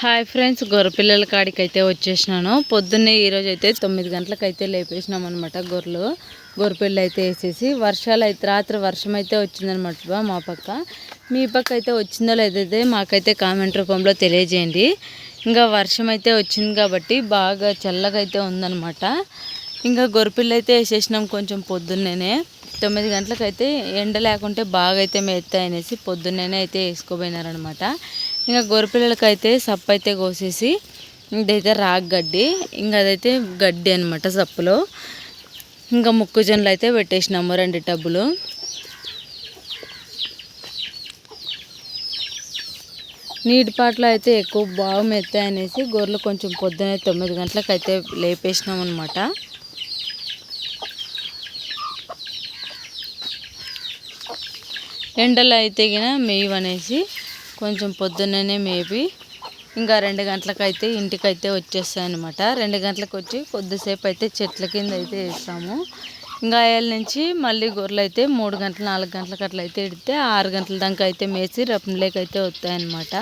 Hi friends గొర్రెపిల్లల కాడికి అయితే వచ్చేసినాను. పొద్దున్నే ఈరోజు అయితే తొమ్మిది గంటలకు అయితే లేపేసినాం అనమాట గొర్రెలు. గొర్రెపిల్లలు అయితే వేసేసి వర్షాలు అయితే రాత్రి వర్షం అయితే వచ్చిందనమాట మా పక్క. మీ పక్క అయితే వచ్చిందో లేదైతే మాకైతే కామెంట్ రూపంలో తెలియజేయండి. ఇంకా వర్షం అయితే వచ్చింది కాబట్టి బాగా చల్లగా అయితే ఉందన్నమాట. ఇంకా గొర్రెపిల్ల అయితే వేసేసినాం కొంచెం పొద్దున్నేనే. తొమ్మిది గంటలకైతే ఎండ లేకుంటే బాగా అయితే మెత్త అనేసి పొద్దున్నేనే అయితే వేసుకోపోయినారనమాట ఇంకా గొర్రెపిల్లలకి అయితే సప్పు అయితే కోసేసి ఇదైతే రాగి గడ్డి ఇంకా అదైతే గడ్డి అనమాట సప్పులో. ఇంకా మొక్కజొన్నలు అయితే పెట్టేసినాము రెండు టబ్బులు. నీటి పాటలు అయితే ఎక్కువ బాగా మెత్తాయి అనేసి గొర్రెలు కొంచెం పొద్దున్నే తొమ్మిది గంటలకు అయితే లేపేసినాం అనమాట ఎండలు అయితే గిన మేయవనేసి కొంచెం పొద్దున్ననే మేపి ఇంకా రెండు గంటలకైతే ఇంటికైతే వచ్చేస్తాయి అనమాట రెండు గంటలకు వచ్చి కొద్దిసేపు అయితే చెట్ల కింద అయితే వేస్తాము. ఇంకా ఏళ్ళ నుంచి మళ్ళీ గొర్రెలు అయితే మూడు గంటలు నాలుగు గంటలకు అట్లా అయితే ఇడితే ఆరు గంటల దాకా అయితే మేసి రపంలోకి అయితే వస్తాయన్నమాట.